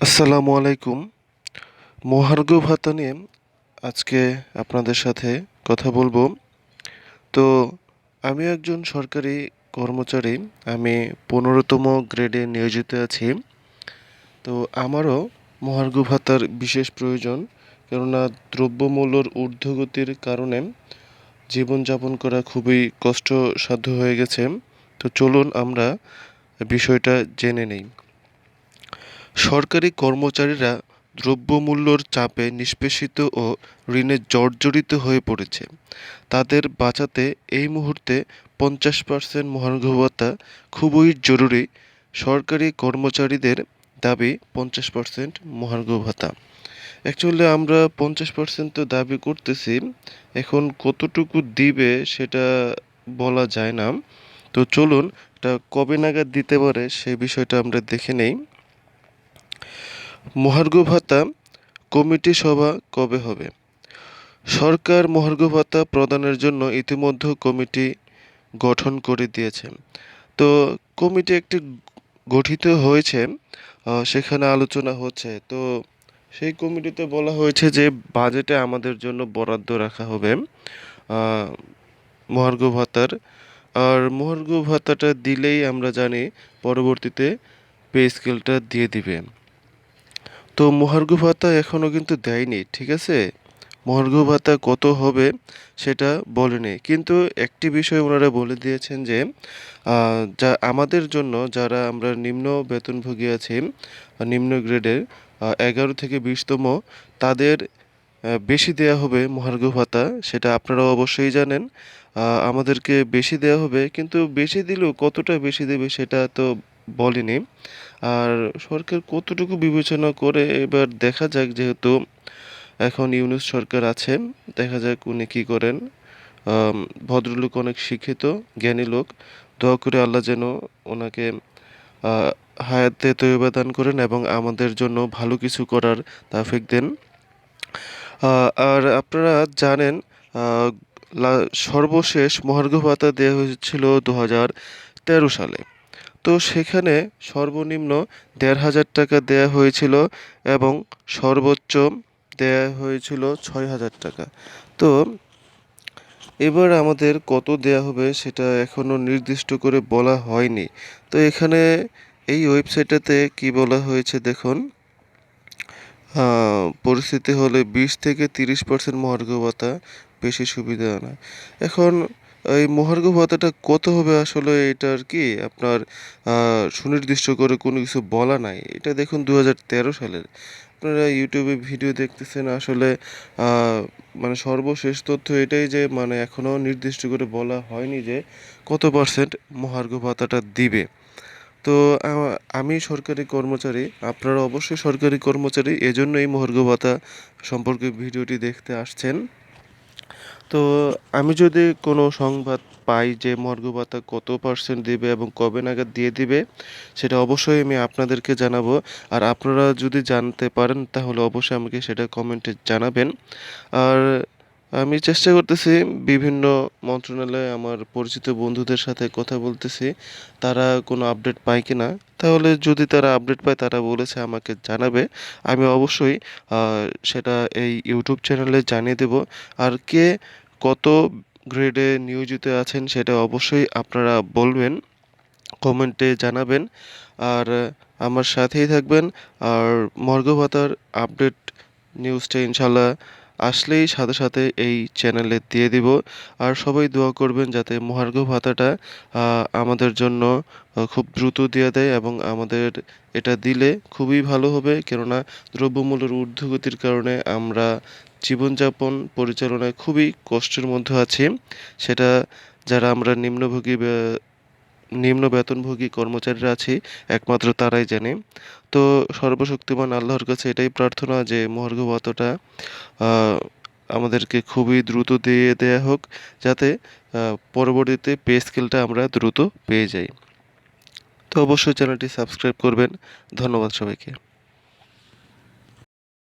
আসসালামু আলাইকুম। মহার্ঘ ভাতা নিয়ে আজকে আপনাদের সাথে কথা বলব। তো আমি একজন সরকারি কর্মচারী, আমি পনেরোতম গ্রেডে নিয়োজিত আছি। তো আমারও মহার্ঘ ভাতার বিশেষ প্রয়োজন, কেননা দ্রব্যমূল্যর ঊর্ধ্বগতির কারণে জীবনযাপন করা খুবই কষ্টসাধ্য হয়ে গেছে। তো চলুন আমরা বিষয়টা জেনে নেই। সরকারি কর্মচারীরা দ্রব্যমূল্যর চাপে নিষ্পেষিত ও ঋণে জর্জরিত হয়ে পড়েছে। তাদের বাঁচাতে এই মুহূর্তে পঞ্চাশ পার্সেন্ট মহার্ঘ ভাতা খুবই জরুরি। সরকারি কর্মচারীদের দাবি পঞ্চাশ পার্সেন্ট মহার্ঘ ভাতা অ্যাকচুয়ালি আমরা পঞ্চাশ পার্সেন্ট তো দাবি করতেছি। এখন কতটুকু দিবে সেটা বলা যায় না। তো চলুন, এটা কবে নাগাদ দিতে পারে সে বিষয়টা আমরা দেখে নেই। মহার্ঘ ভাতা কমিটি সভা কবে হবে? সরকার মহার্ঘ ভাতা প্রদানের জন্য ইতিমধ্যে কমিটি গঠন করে দিয়েছে। তো কমিটি একটি গঠিত হয়েছে সেখানে আলোচনা হচ্ছে। তো সেই কমিটিতে বলা হয়েছে যে বাজেটে আমাদের জন্য বরাদ্দ রাখা হবে মহার্ঘ ভাতার আর মহার্ঘ ভাতাটা দিলেই আমরা জানি পরবর্তীতে পে স্কেলটা দিয়ে দিবে। তো মহার্ঘ ভাতা এখনও কিন্তু দেয়নি, ঠিক আছে? মহার্ঘ ভাতা কত হবে সেটা বলেনি কিন্তু একটি বিষয় ওনারা বলে দিয়েছেন যে যা আমাদের জন্য যারা আমরা নিম্ন বেতনভোগী আছি, নিম্ন গ্রেডের এগারো থেকে বিশতম, তাদের বেশি দেয়া হবে মহার্ঘ ভাতা, সেটা আপনারাও অবশ্যই জানেন। আমাদেরকে বেশি দেয়া হবে, কিন্তু বেশি দিলেও কতটা বেশি দেবে সেটা তো বলেনি। আর সরকার কতটুকু বিবেচনা করে এবার দেখা যাক, যেহেতু এখন ইউনুস সরকার আছে, দেখা যাক উনি কী করেন। ভদ্রলোক অনেক শিক্ষিত, জ্ঞানী লোক। দোয়া করে আল্লাহ যেন ওনাকে হায়াতে তৈবা দান করেন এবং আমাদের জন্য ভালো কিছু করার তাফিক দেন। আর আপনারা জানেন সর্বশেষ মহার্ঘ ভাতা দেওয়া হয়েছিল দু হাজার তেরো সালে। তো সেখানে সর্বনিম্ন দেড় হাজার টাকা দেয়া হয়েছিল এবং সর্বোচ্চ দেয়া হয়েছিল ছয় হাজার টাকা। তো এবার আমাদের কত দেয়া হবে সেটা এখনও নির্দিষ্ট করে বলা হয়নি। তো এখানে এই ওয়েবসাইটটাতে কি বলা হয়েছে দেখুন। পরিস্থিতি হলে বিশ থেকে তিরিশ পার্সেন্ট মহার্ঘ ভাতা, বেশি সুবিধা না এখন এই মহার্ঘ ভাতাটা কত হবে আসলে এটা আর কি আপনার সুনির্দিষ্ট করে কোনো কিছু বলা নাই। এটা দেখুন দু হাজার তেরো সালের। আপনারা ইউটিউবে ভিডিও দেখতেছেন আসলে মানে সর্বশেষ তথ্য এটাই যে মানে এখনও নির্দিষ্ট করে বলা হয়নি যে, কত পার্সেন্ট মহার্ঘ ভাতাটা দিবে। তো আমি সরকারি কর্মচারী, আপনারা অবশ্যই সরকারি কর্মচারী এজন্য এই মহার্ঘ ভাতা সম্পর্কে ভিডিওটি দেখতে আসছেন। তো আমি যদি কোনো সংবাদ পাই যে মহার্ঘ ভাতা কত পার্সেন্ট দিবে এবং কবে নাগাদ দিয়ে দিবে, সেটা অবশ্যই আমি আপনাদেরকে জানাব। আর আপনারা যদি জানতে পারেন, তাহলে অবশ্যই আমাকে সেটা কমেন্টে জানাবেন। আর আমি চেষ্টা করতেছি বিভিন্ন মন্ত্রণালয়ে আমার পরিচিত বন্ধুদের সাথে কথা বলতেছি, তারা কোনো আপডেট পায় কি না তাহলে যদি তারা আপডেট পায়, তারা বলেছে, আমাকে জানাবে। আমি অবশ্যই সেটা এই ইউটিউব চ্যানেলে জানিয়ে দেব। আর কে কত গ্রেডে নিয়োজিত আছেন, সেটা অবশ্যই আপনারা বলবেন কমেন্টে জানাবেন। আর আমার সাথেই থাকবেন। আর মর্গ ভাতার আপডেট নিউজটা ইনশাল্লাহ আসলেই সাথে সাথে এই চ্যানেলে দিয়ে দিব। আর সবাই দোয়া করবেন যাতে মহার্ঘ ভাতাটা আমাদের জন্য খুব দ্রুত দিয়ে দেয় এবং আমাদের এটা দিলে খুবই ভালো হবে। কেননা দ্রব্যমূল্যের ঊর্ধ্বগতির কারণে আমরা জীবনযাপন পরিচালনায় খুবই কষ্টের মধ্যে আছি। সেটা যারা আমরা নিম্নভোগী নিম্ন বেতনভোগী কর্মচারীরা আছি, একমাত্র তারাই জানে। তো সর্বশক্তিমান আল্লাহর কাছে এটাই প্রার্থনা যে মহার্ঘ আমাদেরকে খুবই দ্রুত দিয়ে দেয়া হোক, যাতে পরবর্তীতে পে স্কেলটা আমরা দ্রুত পেয়ে যাই। তো অবশ্যই চ্যানেলটি সাবস্ক্রাইব করবেন। ধন্যবাদ সবাইকে।